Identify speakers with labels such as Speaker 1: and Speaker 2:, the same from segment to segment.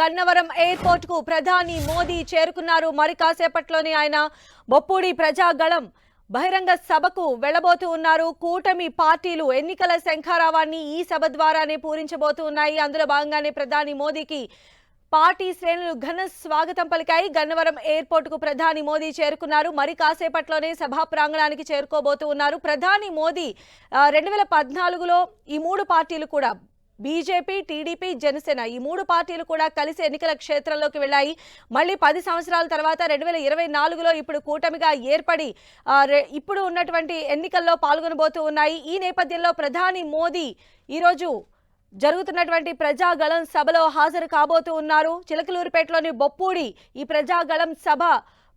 Speaker 1: గన్నవరం ఎయిర్పోర్ట్కు ప్రధాని మోదీ చేరుకున్నారు. మరి కాసేపట్లోనే ఆయన బొప్పూడి ప్రజాగళం బహిరంగ సభకు వెళ్ళబోతూ ఉన్నారు. కూటమి పార్టీలు ఎన్నికల శంఖారావాన్ని ఈ సభ ద్వారానే పూరించబోతూ ఉన్నాయి. అందులో భాగంగానే ప్రధాని మోదీకి పార్టీ శ్రేణులు ఘన స్వాగతం పలికాయి. గన్నవరం ఎయిర్పోర్ట్కు ప్రధాని మోదీ చేరుకున్నారు. మరి కాసేపట్లోనే సభా ప్రాంగణానికి చేరుకోబోతూ ఉన్నారు. ప్రధాని మోదీ రెండు వేల పద్నాలుగులో ఈ మూడు పార్టీలు కూడా బీజేపీ టీడీపీ జనసేన ఈ మూడు పార్టీలు కూడా కలిసి ఎన్నికల క్షేత్రంలోకి వెళ్ళాయి. మళ్ళీ పది సంవత్సరాల తర్వాత రెండు వేల ఇరవై నాలుగులో ఇప్పుడు కూటమిగా ఏర్పడి ఇప్పుడు ఉన్నటువంటి ఎన్నికల్లో పాల్గొనబోతూ ఉన్నాయి. ఈ నేపథ్యంలో ప్రధాని మోదీ ఈరోజు జరుగుతున్నటువంటి ప్రజాగళం సభలో హాజరు కాబోతూ ఉన్నారు. చిలకలూరుపేటలోని బొప్పూడి ఈ ప్రజాగళం సభ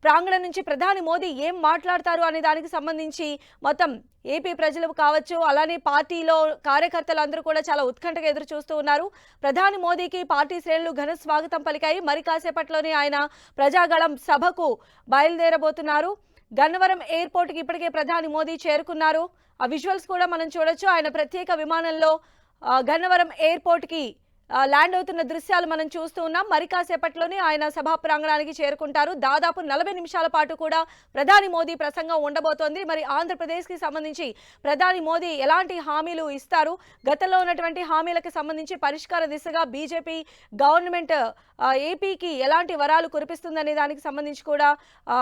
Speaker 1: ప్రాంగణం నుంచి ప్రధాని మోదీ ఏం మాట్లాడతారు అనే దానికి సంబంధించి మొత్తం ఏపీ ప్రజలు కావచ్చు అలానే పార్టీలో కార్యకర్తలు అందరూ కూడా చాలా ఉత్కంఠగా ఎదురు చూస్తూ ఉన్నారు. ప్రధాని మోదీకి పార్టీ శ్రేణులు ఘన స్వాగతం పలికాయి. మరి కాసేపట్లోనే ఆయన ప్రజాగళం సభకు బయలుదేరబోతున్నారు. గన్నవరం ఎయిర్పోర్ట్కి ఇప్పటికే ప్రధాని మోదీ చేరుకున్నారు. ఆ విజువల్స్ కూడా మనం చూడొచ్చు. ఆయన ప్రత్యేక విమానంలో గన్నవరం ఎయిర్పోర్ట్కి ల్యాండ్ అవుతున్న దృశ్యాలు మనం చూస్తూ ఉన్నాం. మరి కాసేపట్లోనే ఆయన సభా ప్రాంగణానికి చేరుకుంటారు. దాదాపు నలభై నిమిషాల పాటు కూడా ప్రధాని మోదీ ప్రసంగం ఉండబోతోంది. మరి ఆంధ్రప్రదేశ్కి సంబంధించి ప్రధాని మోదీ ఎలాంటి హామీలు ఇస్తారు? గతంలో ఉన్నటువంటి హామీలకు సంబంధించి పరిష్కార దిశగా బీజేపీ గవర్నమెంట్ ఏపీకి ఎలాంటి వరాలు కురిపిస్తుందనే దానికి సంబంధించి కూడా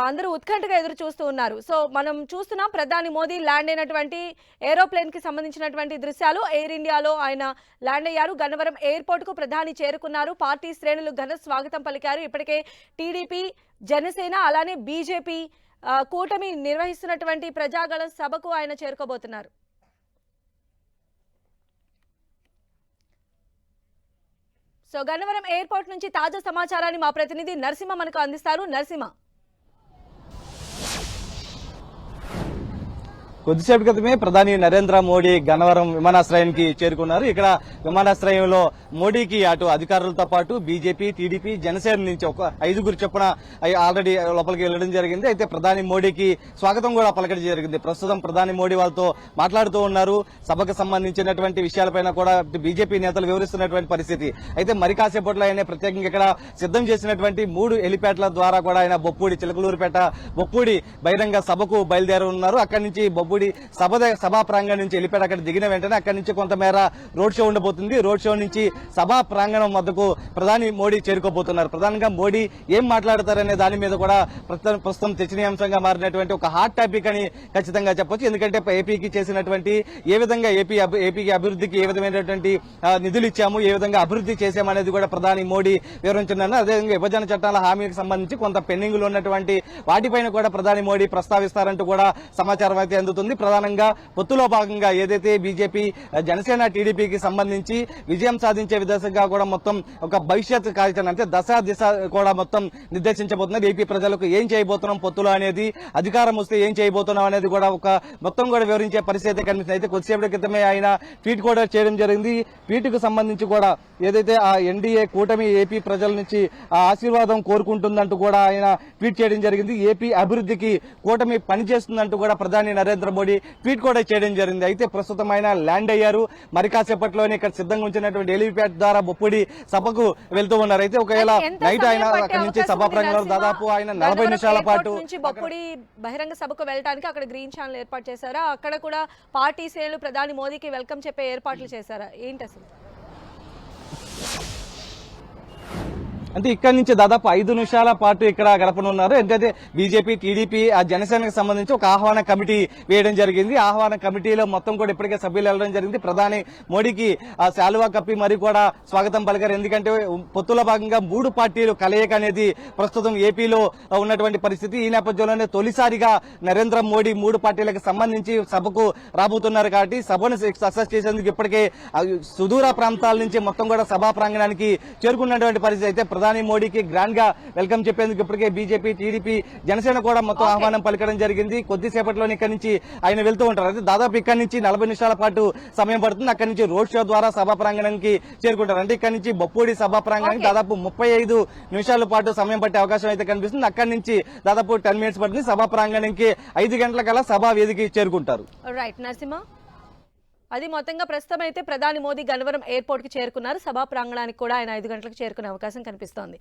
Speaker 1: అందరూ ఉత్కంఠగా ఎదురు చూస్తూ ఉన్నారు. సో మనం చూస్తున్నాం ప్రధాని మోదీ ల్యాండ్ అయినటువంటి ఏరోప్లేన్కి సంబంధించినటువంటి దృశ్యాలు. ఎయిర్ ఇండియాలో ఆయన ల్యాండ్ అయ్యారు. గన్నవరం ఎయిర్పోర్ట్ కోటకు ప్రధాని చేరుకున్నారు. పార్టీ శ్రేణులు ఘన స్వాగతం పలికారు. ఇప్పటికే టీడీపీ జనసేన అలానే బీజేపీ కూటమి నిర్వహిస్తున్నటువంటి ప్రజాగళ సభకు ఆయన చేరుకోబోతున్నారు. సో గన్నవరం ఎయిర్పోర్ట్ నుంచి తాజా సమాచారాన్ని మా ప్రతినిధి నరసింహ మనకు అందిస్తారు. నరసింహ.
Speaker 2: కొద్దిసేపు క్రితమే ప్రధాని నరేంద్ర మోడీ గన్నవరం విమానాశ్రయానికి చేరుకున్నారు. ఇక్కడ విమానాశ్రయంలో మోడీకి అటు అధికారులతో పాటు బీజేపీ టీడీపీ జనసేన నుంచి ఒక ఐదుగురు చొప్పున ఆల్రెడీ లోపలికి వెళ్ళడం జరిగింది. అయితే ప్రధాని మోడీకి స్వాగతం కూడా పలకడం జరిగింది. ప్రస్తుతం ప్రధాని మోడీ వాళ్ళతో మాట్లాడుతూ ఉన్నారు. సభకు సంబంధించినటువంటి విషయాలపైన కూడా బీజేపీ నేతలు వివరిస్తున్నటువంటి పరిస్థితి. అయితే మరి కాసేపట్లో ఆయన ప్రత్యేకంగా ఇక్కడ సిద్ధం చేసినటువంటి మూడు ఎలిపేటల ద్వారా కూడా ఆయన బొప్పూడి చిలకలూరుపేట బొప్పూడి బహిరంగ సభకు బయలుదేరున్నారు అక్కడి నుంచి బొప్పూడి సభ సభా ప్రాంగణం నుంచి వెళ్ళిపోయాడు. అక్కడ దిగిన వెంటనే అక్కడి నుంచి కొంతమేర రోడ్ షో ఉండబోతుంది. రోడ్ షో నుంచి సభా ప్రాంగణం వద్దకు ప్రధాని మోడీ చేరుకోబోతున్నారు. ప్రధానంగా మోడీ ఏం మాట్లాడతారనే దాని మీద కూడా ప్రస్తుతం ప్రస్తుతం చర్చనీయాంశంగా మారినటువంటి ఒక హాట్ టాపిక్ అని ఖచ్చితంగా చెప్పొచ్చు. ఎందుకంటే ఏపీకి చేసినటువంటి ఏ విధంగా ఏపీ ఏపీకి అభివృద్ధికి ఏ విధమైనటువంటి నిధులు ఇచ్చాము ఏ విధంగా అభివృద్ధి చేశామనేది కూడా ప్రధాని మోడీ వివరించున్నారు. అదేవిధంగా విభజన చట్టాల హామీకి సంబంధించి కొంత పెండింగ్లో ఉన్నటువంటి వాటిపైన కూడా ప్రధాని మోడీ ప్రస్తావిస్తారంటూ కూడా సమాచారం అయితే అందుతుంది. ప్రధానంగా పొత్తులో భాగంగా ఏదైతే బీజేపీ జనసేన టీడీపీకి సంబంధించి విజయం సాధించే విధంగా కూడా మొత్తం ఒక భవిష్యత్ కార్యాచరణ అంటే దశ దిశ కూడా మొత్తం నిర్దేశించబోతున్నారు ఏపీ ప్రజలకు ఏం చేయబోతున్నాం పొత్తులో అనేది అధికారం వస్తే ఏం చేయబోతున్నాం అనేది కూడా ఒక మొత్తం కూడా వివరించే పరిస్థితి కనిపిస్తుంది. అయితే కొద్దిసేపటి క్రితమే ఆయన ట్వీట్ కూడా చేయడం జరిగింది. ట్వీట్కు సంబంధించి కూడా ఏదైతే ఆ ఎన్డీఏ కూటమి ఏపీ ప్రజల నుంచి ఆ ఆశీర్వాదం కోరుకుంటుందంటూ కూడా ఆయన ట్వీట్ చేయడం జరిగింది. ఏపీ అభివృద్ధికి కూటమి పనిచేస్తుందంటూ కూడా ప్రధాని నరేంద్ర మోడీ ట్వీట్ కూడా చేయడం జరిగింది. అయితే ప్రస్తుతం ఆయన ల్యాండ్ అయ్యారు. మరి కాసేపట్లోనే ఇక్కడ సిద్ధంగా ఉంచినటువంటి హెలిప్యాడ్ ద్వారా బొప్పుడి సభకు వెళ్తూ ఉన్నారు. అయితే ఒకవేళ నైట్ ఆయన అక్కడి నుంచి సభా ప్రాంగణంలో? దాదాపు ఆయన నలభై నిమిషాల పాటు
Speaker 1: బొప్పుడి బహిరంగ సభకు వెళ్ళడానికి అక్కడ గ్రీన్ ఛానల్ ఏర్పాటు చేశారా? అక్కడ కూడా పార్టీ శ్రేణులు ప్రధాని మోదీకి వెల్కమ్ చెప్పే ఏర్పాట్లు చేశారా? ఏంటి అసలు?
Speaker 2: అంటే ఇక్కడ నుంచి దాదాపు ఐదు నిమిషాల పాటు ఇక్కడ గడపనున్నారు. ఎందుకంటే బీజేపీ టీడీపీ ఆ జనసేనకు సంబంధించి ఒక ఆహ్వాన కమిటీ వేయడం జరిగింది. ఆహ్వాన కమిటీలో మొత్తం కూడా ఇప్పటికే సభ్యులు వెళ్ళడం జరిగింది. ప్రధాని మోడీకి ఆ శాలువా కప్పి మరి కూడా స్వాగతం పలికారు. ఎందుకంటే పొత్తుల భాగంగా మూడు పార్టీలు కలయిక అనేది ప్రస్తుతం ఏపీలో ఉన్నటువంటి పరిస్థితి. ఈ నేపథ్యంలోనే తొలిసారిగా నరేంద్ర మోడీ మూడు పార్టీలకు సంబంధించి సభకు రాబోతున్నారు కాబట్టి సభను సక్సెస్ చేసేందుకు ఇప్పటికే సుదూర ప్రాంతాల నుంచి మొత్తం కూడా సభా ప్రాంగణానికి చేరుకున్నటువంటి పరిస్థితి అయితే ప్రధాని మోడీకి గ్రాండ్గా వెల్కమ్ చెప్పేందుకు ఇప్పటికే బీజేపీ టీడీపీ జనసేన కూడా మొత్తం ఆహ్వానం పలకడం జరిగింది. కొద్దిసేపట్లోనే ఇక్కడి నుంచి ఆయన వెళ్తూ ఉంటారు. అయితే దాదాపు ఇక్కడి నుంచి నలభై నిమిషాల పాటు సమయం పడుతుంది. అక్కడి నుంచి రోడ్ షో ద్వారా సభా ప్రాంగణానికి చేరుకుంటారు. అంటే ఇక్కడి నుంచి బొప్పూడి సభా ప్రాంగణానికి. దాదాపు ముప్పై ఐదు నిమిషాల పాటు సమయం పట్టే అవకాశం అయితే కనిపిస్తుంది. అక్కడి నుంచి దాదాపు టెన్ మినిట్స్ పడుతుంది. సభా ప్రాంగణానికి ఐదు గంటల కల్లా సభా వేదిక చేరుకుంటారు.
Speaker 1: రైట్ నరసింహ అది మొత్తంగా ప్రస్తుతం అయితే ప్రధాని మోదీ గన్నవరం ఎయిర్పోర్ట్కి చేరుకున్నారు. సభా ప్రాంగణానికి కూడా ఆయన ఐదు గంటలకు చేరుకునే అవకాశం కనిపిస్తోంది.